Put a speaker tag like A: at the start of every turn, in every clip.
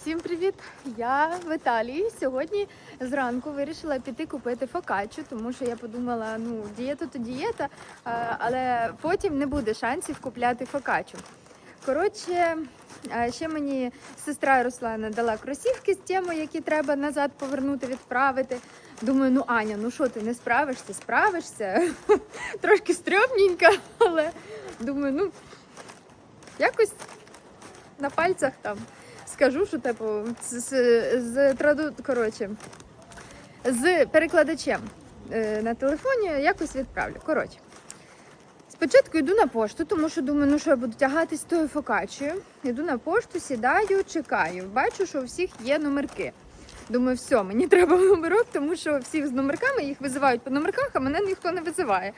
A: Всім привіт! Я в Італії. Сьогодні зранку вирішила піти купити фокаччу, тому що я подумала, ну дієта то дієта, але потім не буде шансів купляти фокаччу. Коротше, ще мені сестра Руслана дала кросівки з темою, які треба назад повернути, відправити. Думаю, ну Аня, ну що ти не справишся? Справишся. Трошки стрьомненько, але думаю, ну якось на пальцях там скажу, що типу з, з, з траду, коротше, з перекладачем е, на телефоні якось відправлю. Коротше. Спочатку йду на пошту, тому що думаю, ну що я буду тягатись тою фокачею. Йду на пошту, сідаю, чекаю. Бачу, що у всіх є номерки. Думаю, все, мені треба номерок, тому що всі з номерками їх визивають по номерках, а мене ніхто не визиває.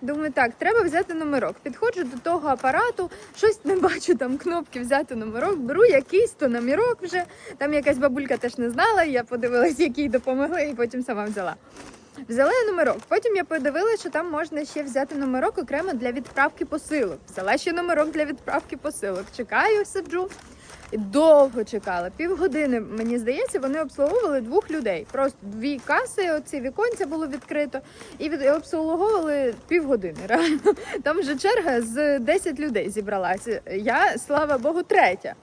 A: Думаю, так, треба взяти номерок. Підходжу до того апарату, щось не бачу там кнопки взяти номерок, беру якийсь то номерок вже. Там якась бабулька теж не знала, я подивилась, який допомогли, і потім сама взяла. Взяла я номерок. Потім я подивилася, що там можна ще взяти номерок окремо для відправки посилок. Взяла ще номерок для відправки посилок. Чекаю, сиджу. Довго чекала. Півгодини, мені здається, вони обслуговували двох людей. Просто дві каси, оці віконця було відкрито, і обслуговували півгодини. Реально. Там вже черга з 10 людей зібралася. Я, слава Богу, третя.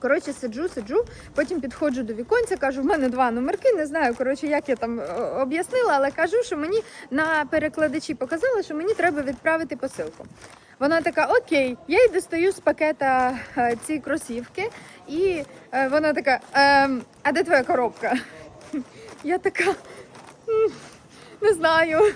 A: Коротше, сиджу, сиджу, потім підходжу до віконця, кажу, в мене два номерки, не знаю, коротше, як я там е, об'яснила, але кажу, що мені на перекладачі показали, що мені треба відправити посилку. Вона така, окей, я й достаю з пакета е, ці кросівки, і е, вона така, ем, а де твоя коробка? Я така, не знаю.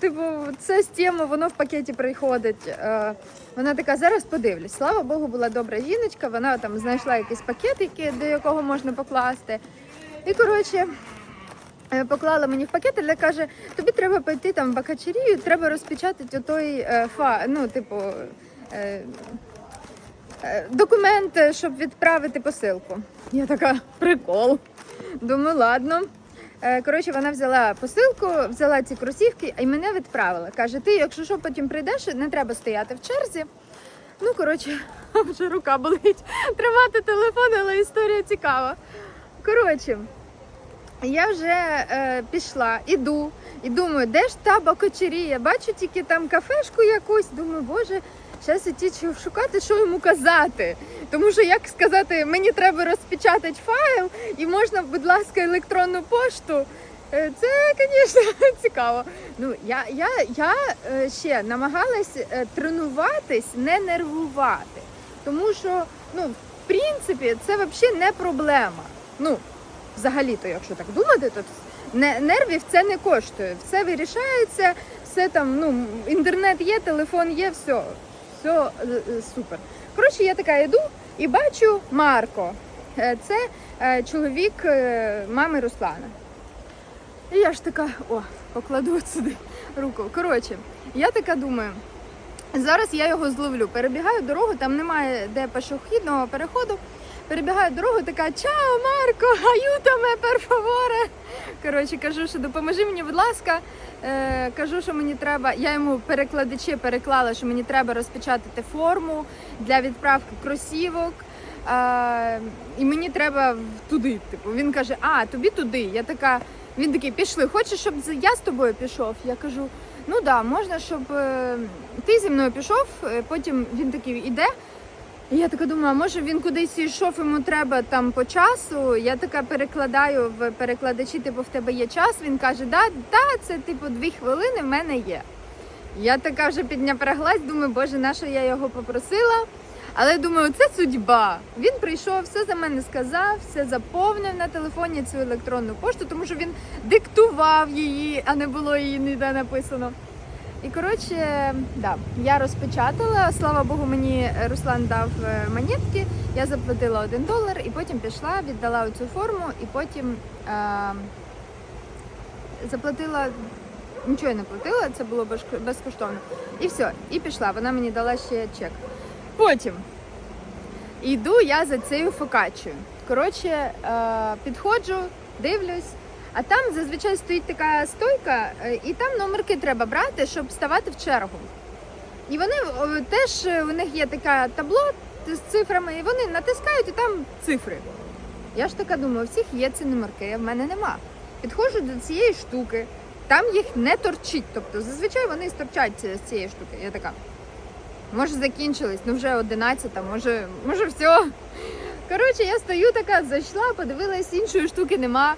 A: Типу, це з теми, воно в пакеті приходить. Е, Вона така, зараз подивлюсь. Слава Богу, була добра жіночка, вона там знайшла якийсь пакет, до якого можна покласти. І коротше. Е, Поклала мені в пакет, але каже, тобі треба пойти там в бакачерію, треба розпечатати той е, фа, ну, типу, е, е, документ, щоб відправити посилку. Я така, прикол. Думаю, ладно. Коротше, вона взяла посилку, взяла ці кросівки і мене відправила. Каже, ти, якщо що, потім прийдеш, не треба стояти в черзі. Ну, коротше, вже рука болить. Тримати телефон, але історія цікава. Коротше, я вже е, пішла, іду, і думаю, де ж та бакочерія? Бачу тільки там кафешку якусь. Думаю, боже, зараз іти шукати, що йому казати. Тому що як сказати, мені треба розпечатати файл, і можна, будь ласка, електронну пошту. Е, Це, звісно, цікаво. Ну, я, я, я е, ще намагалась е, тренуватись, не нервувати. Тому що, ну, в принципі, це взагалі не проблема. Ну, взагалі-то, якщо так думати, то не, нервів це не коштує. Все вирішається, все там, ну, інтернет є, телефон є, все. Все е, супер. Коротше, я така йду і бачу Марко. Е, Це е, чоловік мами Руслана. І я ж така, о, покладу сюди руку. Коротше, я така думаю. Зараз я його зловлю. Перебігаю дорогу, там немає де пішохідного переходу. Перебігаю дорогу, така Чао, Марко, аютаме, пер фаворе. Коротше, кажу, що допоможи мені, будь ласка. Е, кажу, що мені треба. Я йому перекладачі переклала, що мені треба розпечатати форму для відправки кросівок. Е, і мені треба туди. Типу, він каже: А, тобі туди. Я така. Він такий, пішли. Хочеш, щоб я з тобою пішов? Я кажу, ну да, можна, щоб е, ти зі мною пішов. Е, Потім він такий іде. Я така думаю, а може він кудись йшов, йому треба там по часу. Я така перекладаю в перекладачі, типу, в тебе є час. Він каже, да, да, це типу дві хвилини в мене є. Я така вже підняпряглась, думаю, боже, на що я його попросила. Але думаю, це судьба. Він прийшов, все за мене сказав, все заповнив на телефоні цю електронну пошту, тому що він диктував її, а не було її ніде написано. І коротше, да, я розпечатала. Слава Богу, мені Руслан дав е, монетки. Я заплатила один долар і потім пішла, віддала цю форму, і потім е, заплатила. Нічого я не платила, це було безко- безкоштовно. І все, і пішла. Вона мені дала ще чек. Потім йду я за цією фокачею. Коротше, е, підходжу, дивлюсь, а там зазвичай стоїть така стойка, е, і там номерки треба брати, щоб ставати в чергу. І вони теж е, у них є таке табло, з цифрами, і вони натискають і там цифри. Я ж така думаю, у всіх є ці номерки, а в мене нема. Підходжу до цієї штуки, там їх не торчить. Тобто зазвичай вони сторчать з цієї штуки. Я така. Може закінчились, ну вже 11, може, може все. Коротше, я стою така, зайшла, подивилась, іншої штуки нема.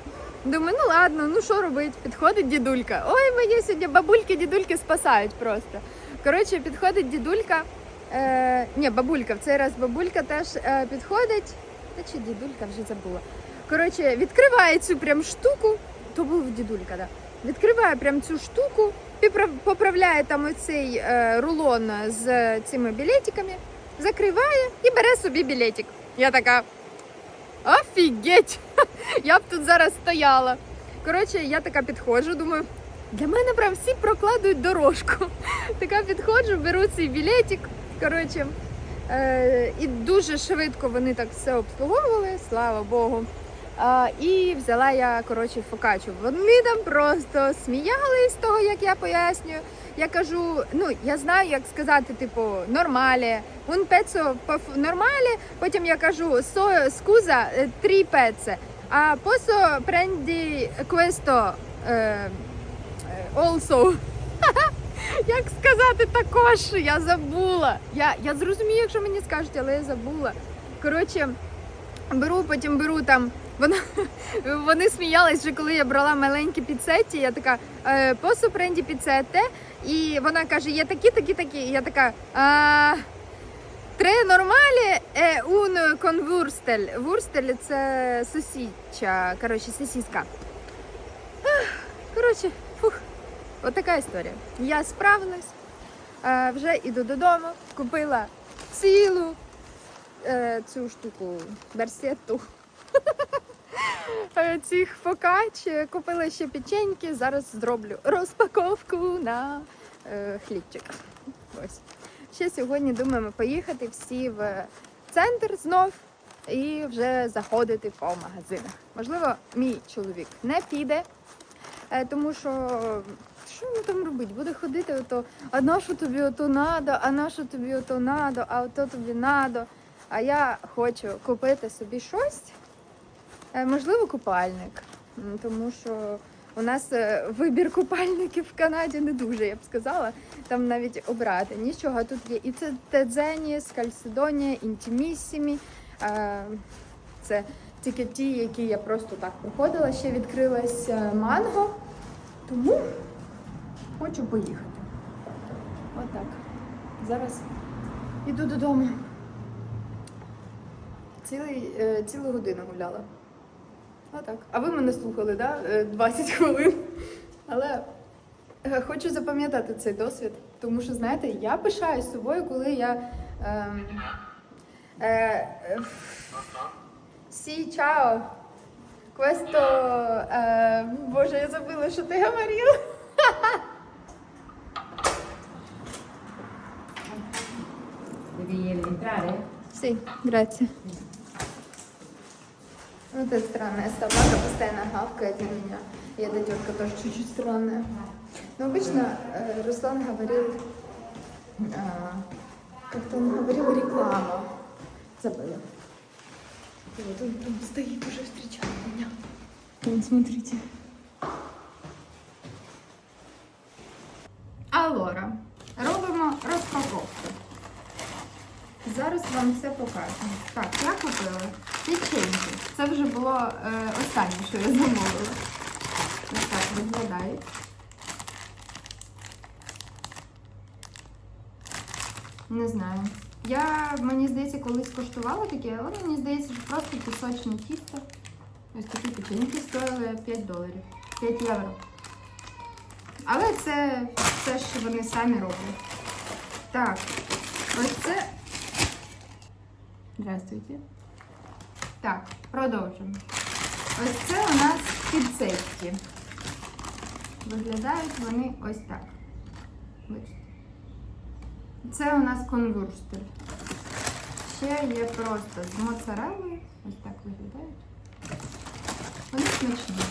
A: Думаю, ну ладно, ну що робити? Підходить дідулька. Ой, мої сьогодні бабульки, дідульки спасають просто. Коротше, підходить дідулька. Е, ні, бабулька, в цей раз бабулька теж е, підходить. Та чи дідулька вже забула. Коротше, відкриває цю прям штуку. То був дідулька, да. Відкриває прям цю штуку, поправляє там оцей е, рулон з цими білетиками, закриває і бере собі білетик. Я така. Офігеть! Я б тут зараз стояла. Коротше, я така підходжу, думаю, для мене прям всі прокладують дорожку. Така підходжу, беру цей білетик. Коротше, е, і дуже швидко вони так все обслуговували, слава Богу. І взяла я коротше фокачу. Вони там просто сміялись з того, як я пояснюю. Я кажу, ну я знаю, як сказати, типу, нормалі, un pezzo нормалі. Потім я кажу, so, scusa, eh, три pezze. А posso prendi questo eh, also. Як сказати також? Я забула. Я, я зрозумію, якщо мені скажуть, але я забула. Коротше, беру, потім беру там. Вона, вони сміялись, вже коли я брала маленькі піцеті, я така «Е, посо пренді піцете, і вона каже, є такі, такі, такі. І я така. А, Три нормалі, е, con вурстель. Вурстель це сосіча, коротше, сосіска. Коротше, фух, отака історія. Я справилась, е, вже іду додому, купила цілу е, цю штуку, берсету. Е, Цих фокач, купила ще печеньки, зараз зроблю розпаковку на е, хлібчик. Ось. Ще сьогодні думаємо поїхати всі в центр знов і вже заходити по магазинах. Можливо, мій чоловік не піде, е, тому що що він там робить? Буде ходити, ото, а на що тобі ото надо, а на що тобі ото надо, а ото тобі надо. А я хочу купити собі щось, можливо, купальник. Тому що у нас е, вибір купальників в Канаді не дуже, я б сказала. Там навіть обрати нічого. Тут є і це Тедзені, Скальсидонія, Інтімісімі. Е, Це тільки ті, які я просто так проходила. Ще відкрилась е, манго. Тому хочу поїхати. Отак. Зараз іду додому. Цілий, е, цілу годину гуляла. Отак. А ви мене слухали, да? Е, 20 хвилин. Але е, хочу запам'ятати цей досвід, тому що, знаєте, я пишаюсь собою, коли я. ем, е, е, Сі, чао. Questo, е, Боже, я забула, що ти говорила.
B: Devi entrare?
A: Sí, gracias. Вот это странная собака постоянно гавкает на меня. И эта тетка тоже чуть-чуть странная. Но обычно э, Руслан говорил, а, как-то он говорил реклама. Забыла. И вот он там стоит уже встречает меня. Вон, смотрите. Алора. Робимо розпаковку. Зараз вам все покажу. Так, я купила печеньки. Це вже було е, останнє, що я замовила. Ось так виглядає. Не знаю. Я, мені здається, колись коштувала таке, але мені здається, що просто пісочне тісто. Ось такі печеньки стоїли 5 доларів. 5 євро. Але це все, що вони самі роблять. Так, ось це Здравствуйте. Так, продовжимо. Ось це у нас підсетки. Виглядають вони ось так. Бачите? Це у нас конвурстель. Ще є просто з моцареллою. Ось так виглядають. Вони смачні.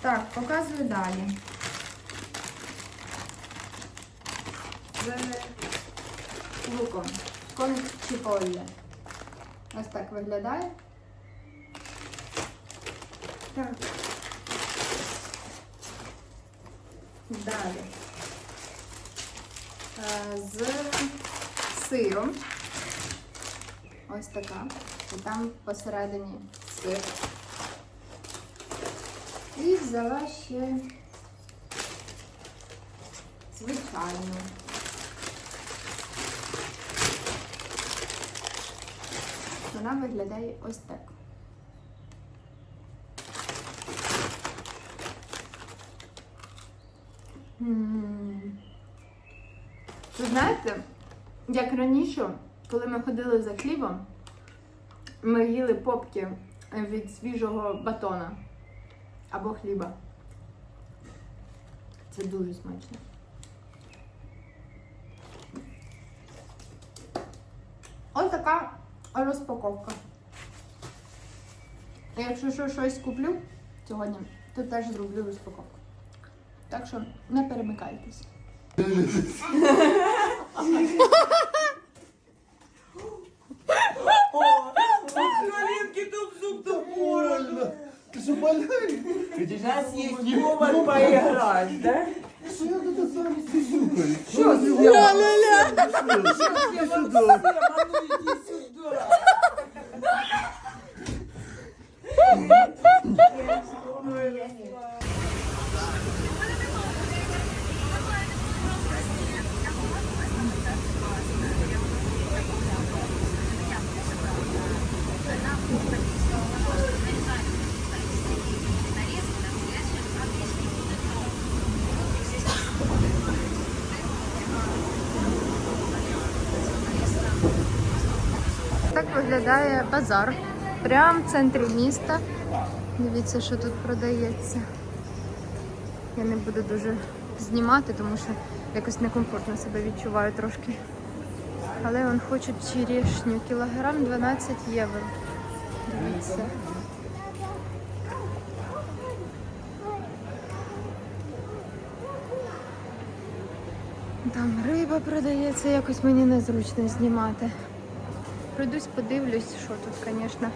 A: Так, показую далі. З луком. cipolle. Ось так виглядає. Так. Далі. Е, З сиром. Ось така. І там посередині сир. І взяла ще звичайну. Вона виглядає ось так. Ви знаєте, як раніше, коли ми ходили за хлібом, ми їли попки від свіжого батона або хліба. Це дуже смачно. Ось така розпаковка. Якщо що щось куплю сьогодні, то теж зроблю розпаковку. Так що не перемикайтесь.
C: Малинки тут зуб до бороду.
D: Ты что, больной?
C: У нас есть повод поиграть, да?
D: Что я тут сам сижу?
C: Что
D: сделал?
C: Все,
A: Так виглядає базар. Прямо в центрі міста. Дивіться, що тут продається. Я не буду дуже знімати, тому що якось некомфортно себе відчуваю трошки. Але вон хочуть черешню. Кілограм 12 євро. Дивіться. Там риба продається, якось мені незручно знімати. Пройдусь, подивлюсь, що тут, звісно,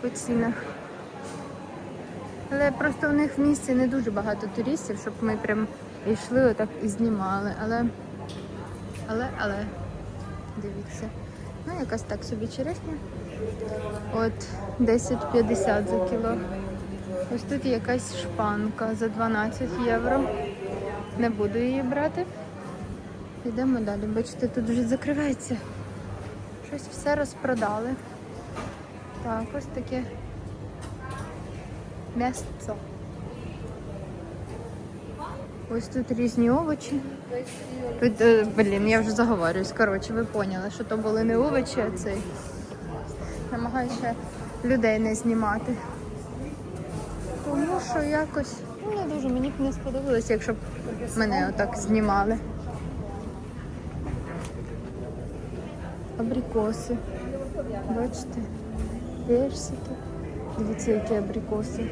A: по цінах. Але просто у них в місті не дуже багато туристів, щоб ми прям йшли отак і знімали. Але, але, але, дивіться. Ну, якась так собі черешня. От 10,50 за кіло. Ось тут якась шпанка за 12 євро. Не буду її брати. Йдемо далі. Бачите, тут вже закривається. Щось все розпродали. Так, ось таке м'ясо. Ось тут різні овочі. Тут, е, блін, я вже заговорююсь. Коротше, ви поняли, що то були не овочі, а цей. Намагаюся людей не знімати. Тому що якось ну, не дуже мені б не сподобалось, якщо б мене отак знімали. Абрикоси. Бачите? Персики. Дивіться, які абрикоси.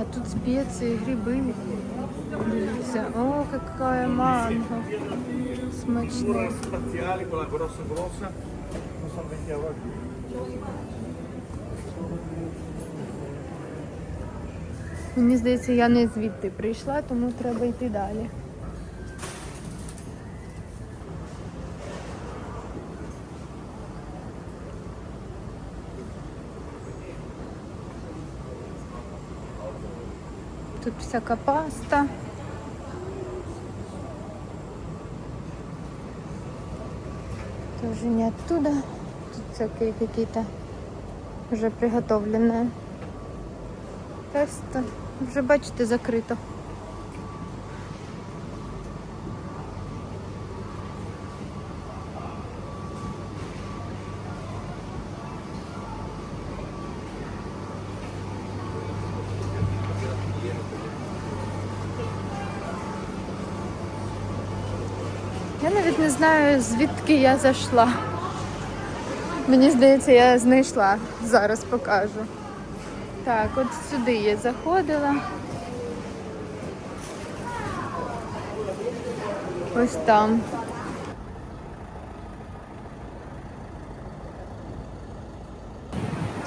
A: А тут спеції, гриби. Дивіться. О, какая манго. Смачне. Мені здається, я не звідти прийшла, тому треба йти далі. Тут всяка паста. Тоже не оттуда. Всякие какие-то уже приготовленные. Тесто. Вже бачите, закрито. Я навіть не знаю, звідки я зайшла. Мені здається, я знайшла, зараз покажу. Так, от сюди я заходила. Ось там.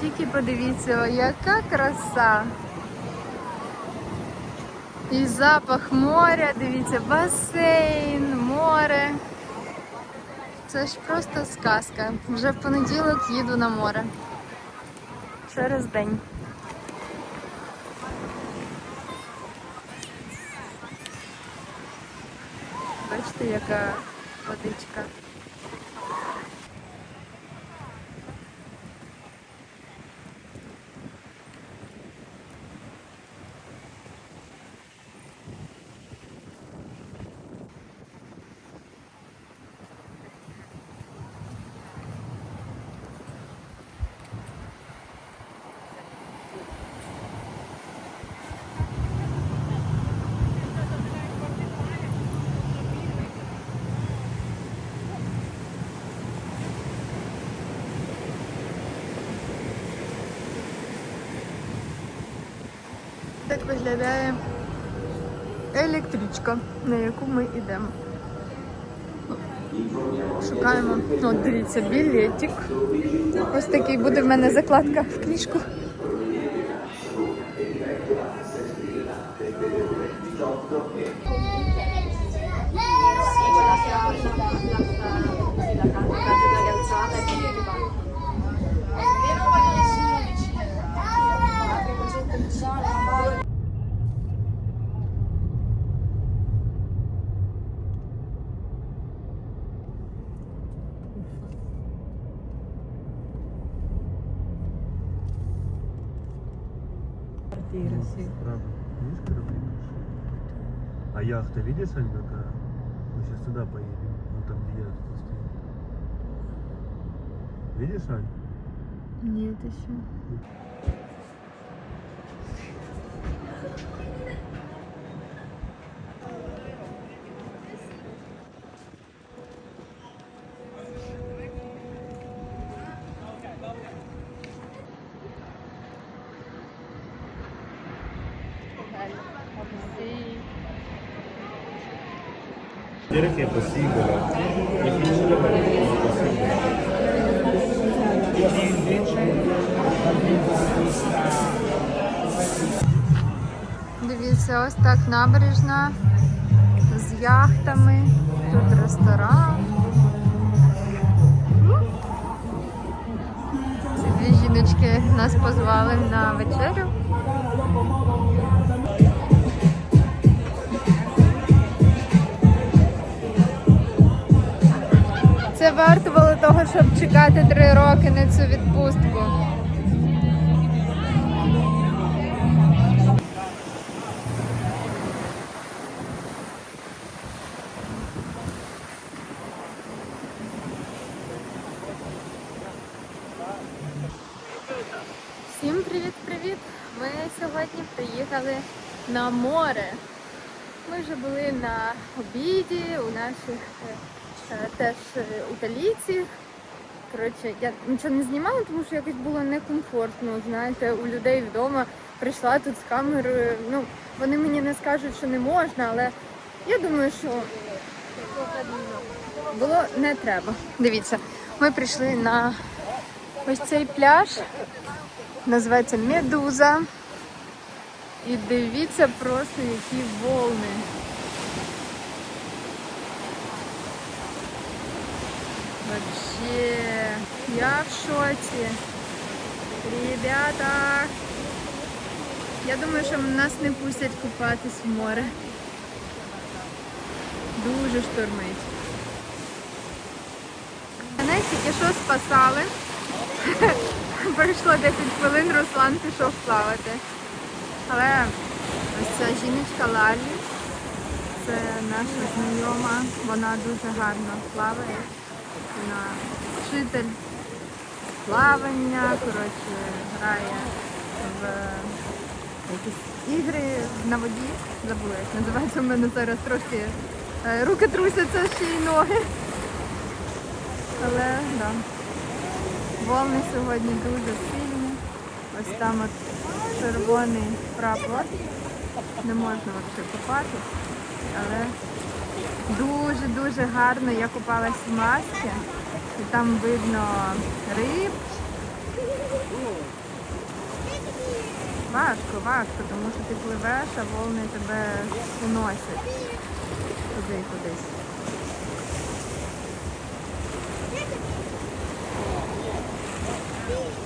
A: Тільки подивіться, о, яка краса. І запах моря, дивіться, басейн, море. Це ж просто сказка. Вже в понеділок їду на море. Через день. Бачите, яка водичка. Так виглядає електричка, на яку ми йдемо. Шукаємо. От дивіться, білетик. Ось такий буде в мене закладка в книжку.
D: Правда. Видишь, корабли большие? А яхта, видишь, Ань, какая? Мы сейчас туда поедем. Вон там, где яхта стоит. Видишь, Ань?
A: Ні, ти
D: Dire che è possibile. Difficile ma è possibile.
A: Дивіться, ось так набережна з яхтами. Тут ресторан. Дві жіночки нас позвали на вечерю. Це вартувало того, щоб чекати три роки на цю відпустку. Всім привіт-привіт! Ми сьогодні приїхали на море. Ми вже були на обіді у наших е, теж е, італійців. Коротше, я нічого не знімала, тому що якось було некомфортно. Знаєте, у людей вдома прийшла тут з камерою. Ну, вони мені не скажуть, що не можна, але я думаю, що було не треба. Дивіться, ми прийшли на ось цей пляж. Називається Медуза. І дивіться просто, які волни. Вообще, я в шоці. Ребята, я думаю, що нас не пустять купатись в море. Дуже штормить. Мене тільки що спасали. Пройшло 10 хвилин, Руслан пішов плавати. Але ось ця жіночка Лалі, це наша знайома, вона дуже гарно плаває. Вона вчитель плавання, коротше, грає в якісь ігри на воді. Забула, як називається в мене зараз трошки е, руки трусяться ще й ноги. Але да. Волни сьогодні дуже сильні. Ось там от червоний прапор. Не можна взагалі купати, але дуже-дуже гарно. Я купалась в масці, і там видно риб. Важко, важко, тому що ти пливеш, а волни тебе уносять туди кудись.
C: What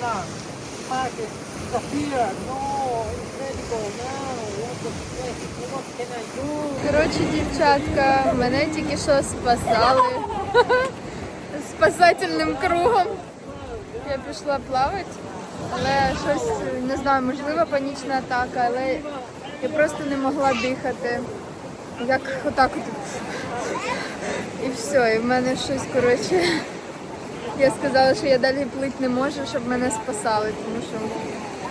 C: to Bosnan, Marcus, no, incredible, heck, what can I do?
A: Коротше, дівчатка, мене тільки що спасали спасательним кругом. Я пішла плавати, але щось не знаю, можливо, панічна атака, але я просто не могла дихати. Як отак от. І все, і в мене щось, коротше. Я сказала, що я далі плити не можу, щоб мене спасали, тому що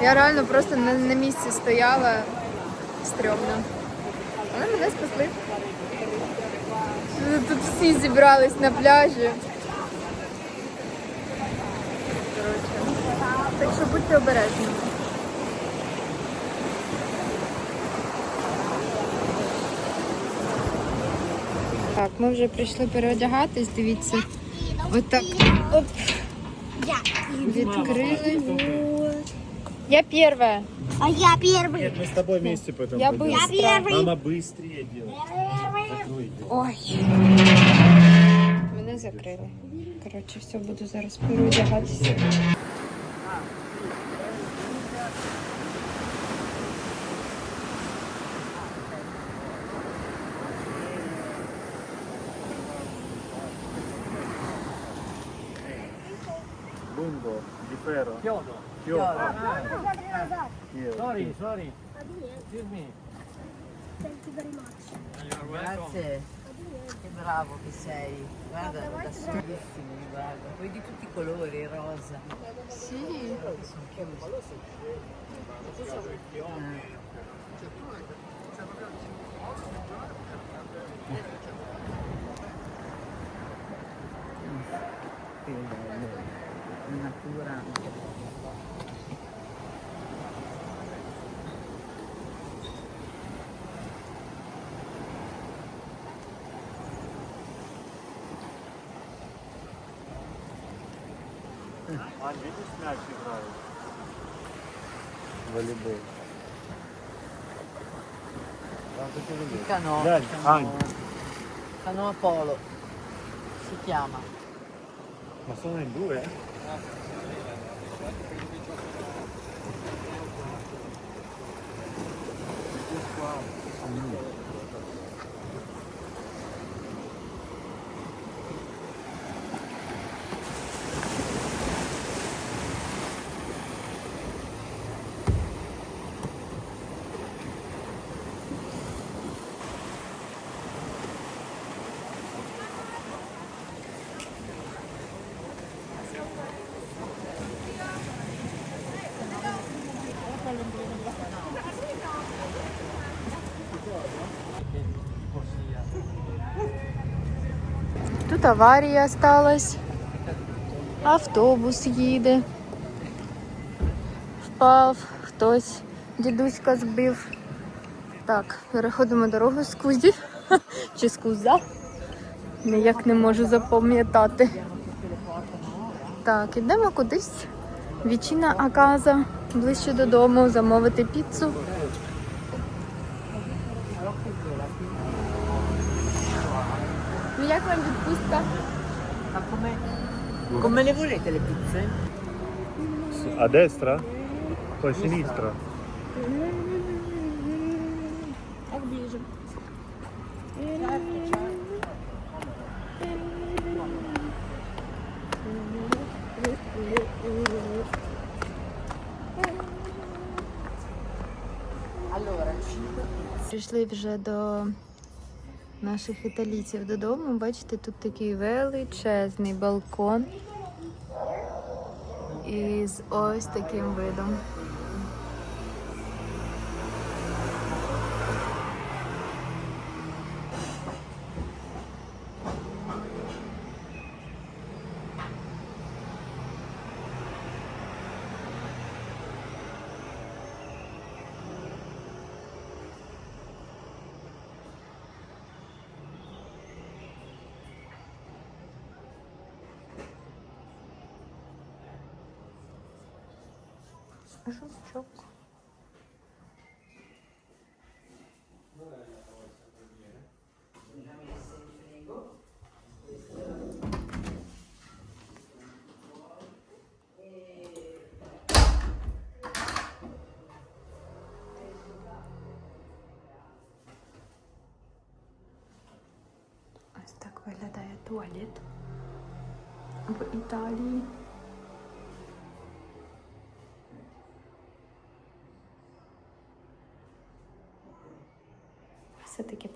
A: я реально просто на, на місці стояла стрьомно. Але мене спасли. Тут всі зібрались на пляжі. Так що будьте обережні. Так, ми вже прийшли переодягатись, дивіться. Отак. Оп. Відкрили. Я перша.
E: А я первый.
D: Нет, мы с тобой вместе потом
A: Я
D: пойдем.
A: быстро.
E: Первый.
D: Мама быстрее делает. Закрой.
A: Ой. Мене закрили. Коротше, все, буду зараз переодягатися.
D: Ferro.
C: Chiodo.
D: Chiodo.
C: Chiodo. Sorry, sorry. Excuse me.
B: Grazie. Che bravo che sei. Guarda, da solissimo, guarda. Poi di tutti i colori, rosa.
A: Sì.
B: Sono chiusi.
D: Ань, видишь, мяч играют? Волейбол. Quanto ti vuoi?
B: Canoa.
D: Dai,
B: canoa.
D: Ань.
B: Canoa polo. Si chiama.
D: Ma sono in due? eh?
A: Тут аварія сталася. Автобус їде. Впав, хтось дідуська збив. Так, переходимо дорогу з Кузі. Чи з Куза. Ніяк не можу запам'ятати. Так, ідемо кудись. Вічина Аказа, ближче додому, замовити піцу. Ну як вам відпустка?
B: Ma come, come le volete le pizze?
D: A destra? Poi a sinistra.
B: Allora, 5
A: Прийшли вже до наших італійців додому. Бачите, тут такий величезний балкон. І з ось таким видом. Жучок. Ось так виглядає туалет в Італії.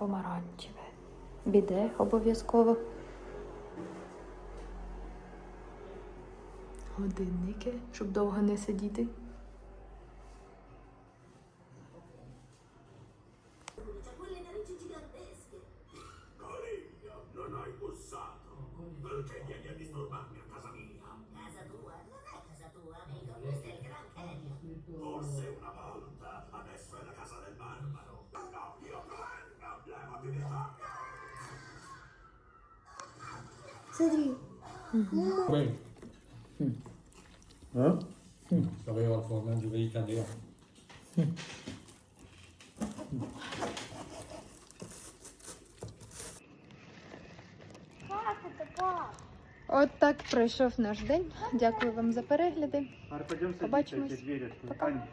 A: помаранчеве. Біде обов'язково. Годинники, щоб довго не сидіти. пройшов наш день. Дякую вам за перегляди. Побачимось. Пока.